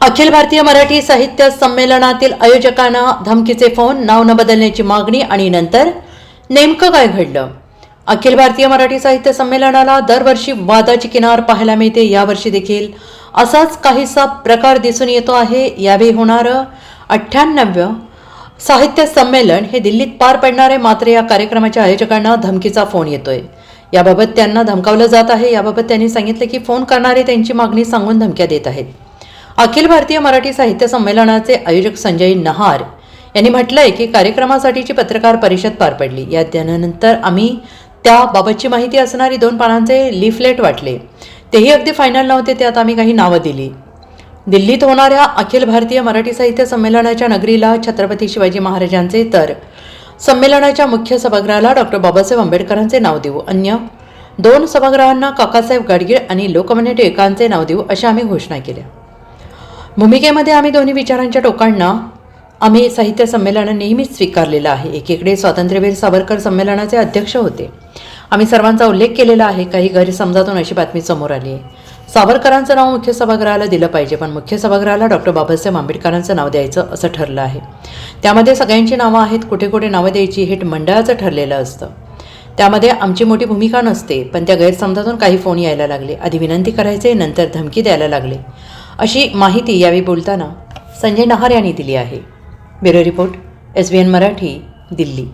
अखिल भारतीय मराठी साहित्य संमेलनातील आयोजकांना धमकीचे फोन नाव न बदलण्याची मागणी आणि नंतर नेमकं काय घडलं? अखिल भारतीय मराठी साहित्य संमेलनाला दरवर्षी वादाची किनार पाहायला मिळते यावर्षी देखील असाच काहीसा प्रकार दिसून येतो आहे. यावेळी होणारं अठ्ठ्याण्णव्य साहित्य संमेलन हे दिल्लीत पार पडणार आहे मात्र या कार्यक्रमाच्या आयोजकांना धमकीचा फोन येतोय. याबाबत त्यांना धमकावलं जात आहे. याबाबत त्यांनी सांगितलं की फोन करणारे त्यांची मागणी सांगून धमक्या देत आहेत. अखिल भारतीय मराठी साहित्य संमेलनाचे आयोजक संजय नहार यांनी म्हटलंय की कार्यक्रमासाठीची पत्रकार परिषद पार पडली. या त्यानंतर आम्ही त्याबाबतची माहिती असणारी दोन पानांचे लिफलेट वाटले. तेही अगदी फायनल नव्हते त्यात आम्ही काही नावं दिली. दिल्लीत होणाऱ्या अखिल भारतीय मराठी साहित्य संमेलनाच्या नगरीला छत्रपती शिवाजी महाराजांचे तर संमेलनाच्या मुख्य सभागृहाला डॉक्टर बाबासाहेब आंबेडकरांचे नाव देऊ. अन्य दोन सभागृहांना काकासाहेब गाडगीळ आणि लोकमान्य टिळकांचे नाव देऊ अशा आम्ही घोषणा केल्या. भूमिकेमध्ये आम्ही दोन्ही विचारांच्या टोकांना आम्ही साहित्य संमेलन नेहमीच स्वीकारलेलं आहे. एकीकडे स्वातंत्र्यवीर सावरकर संमेलनाचे अध्यक्ष होते. आम्ही सर्वांचा उल्लेख केलेला आहे. काही गैरसमजातून अशी बातमी समोर आली आहे. सावरकरांचं नाव मुख्य सभागृहाला दिलं पाहिजे पण मुख्य सभागृहाला डॉक्टर बाबासाहेब आंबेडकरांचं नाव द्यायचं असं ठरलं आहे. त्यामध्ये सगळ्यांची नावं आहेत. कुठे कुठे नावं द्यायची हे मंडळाचं ठरलेलं असतं. त्यामध्ये आमची मोठी भूमिका नसते पण त्या गैरसमजातून काही फोन यायला लागले. आधी विनंती करायचे नंतर धमकी द्यायला लागले. अशी माहिती यावेळी बोलताना संजय नहार यांनी दिली आहे. Bureau report S B N Marathi Delhi.